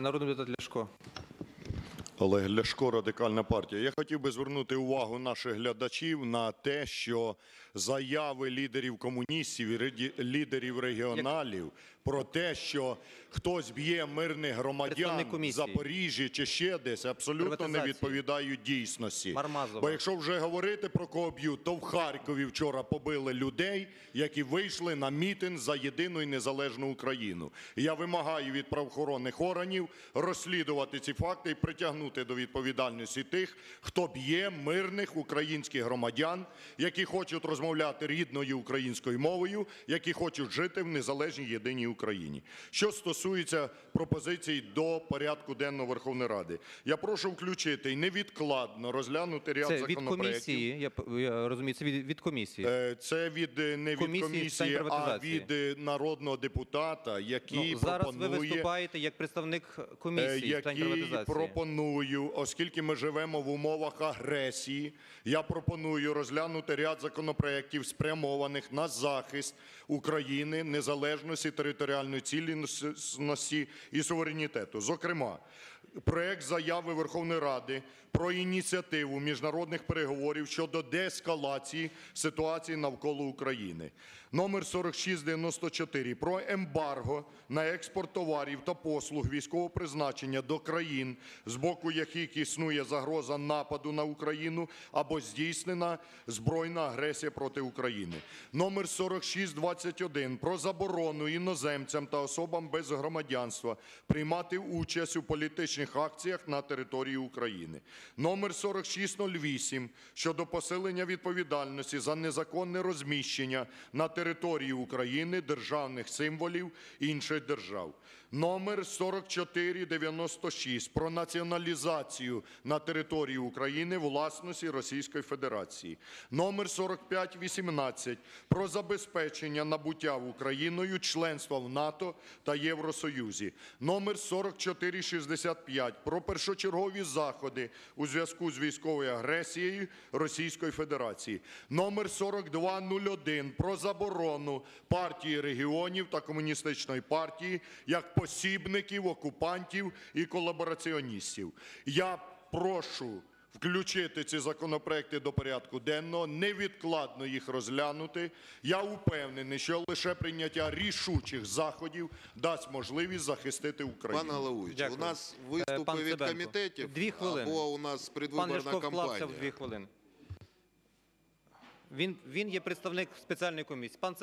Народний депутат Ляшко. Олег Ляшко, радикальна партія. Я хотів би звернути увагу наших глядачів на те, що заяви лідерів комуністів і лідерів регіоналів про те, що хтось б'є мирних громадян в. Запоріжжі чи ще десь, абсолютно не відповідають дійсності. Мармазова. Бо якщо вже говорити про кого б'ють, то в Харкові вчора побили людей, які вийшли на мітинг за єдину і незалежну Україну. Я вимагаю від правоохоронних органів розслідувати ці факти і притягнути до відповідальності тих, хто б'є мирних українських громадян, які хочуть розмовляти рідною українською мовою, які хочуть жити в незалежній єдиній Україні. Що стосується пропозицій до порядку денного Верховної Ради, я прошу включити і невідкладно розглянути ряд Це від комісії, я, я розумію, це від, від комісії. Е, Це від е, не від Комісії а від е, народного депутата, який Ну, зараз ви виступаєте як представник комісії який приватизації. Пропоную, оскільки ми живемо в умовах агресії, я пропоную розглянути ряд законопроєктів, спрямованих на захист України, незалежності, територіальної цілісності і суверенітету. Зокрема, проект заяви Верховної Ради про ініціативу міжнародних переговорів щодо деескалації ситуації навколо України. Номер 4694 про ембарго на експорт товарів та послуг військового призначення до країн, з боку яких існує загроза нападу на Україну або здійснена збройна агресія проти України. Номер 4621 про заборону іноземцям та особам без громадянства приймати участь у політичних акціях на території України. Номер 4608 щодо посилення відповідальності за незаконне розміщення на території України державних символів інших держав. Номер 4496 про націоналізацію на території України власності Російської Федерації. Номер 4518 про забезпечення набуття Україною членства в НАТО та Євросоюзі. Номер 4465 про першочергові заходи у зв'язку з військовою агресією Російської Федерації. Номер 4201 про заборону партії регіонів та комуністичної партії як посібників, окупантів і колабораціоністів. Я прошу включити ці законопроекти до порядку денного, невідкладно їх розглянути. Я упевнений, що лише прийняття рішучих заходів дасть можливість захистити Україну. Пане Головуючий, у нас Е, виступи пан від комітетів дві хвилини. або у нас предвиборна кампанія. в дві хвилини. Він, він є представник спеціальної комісії. Пан.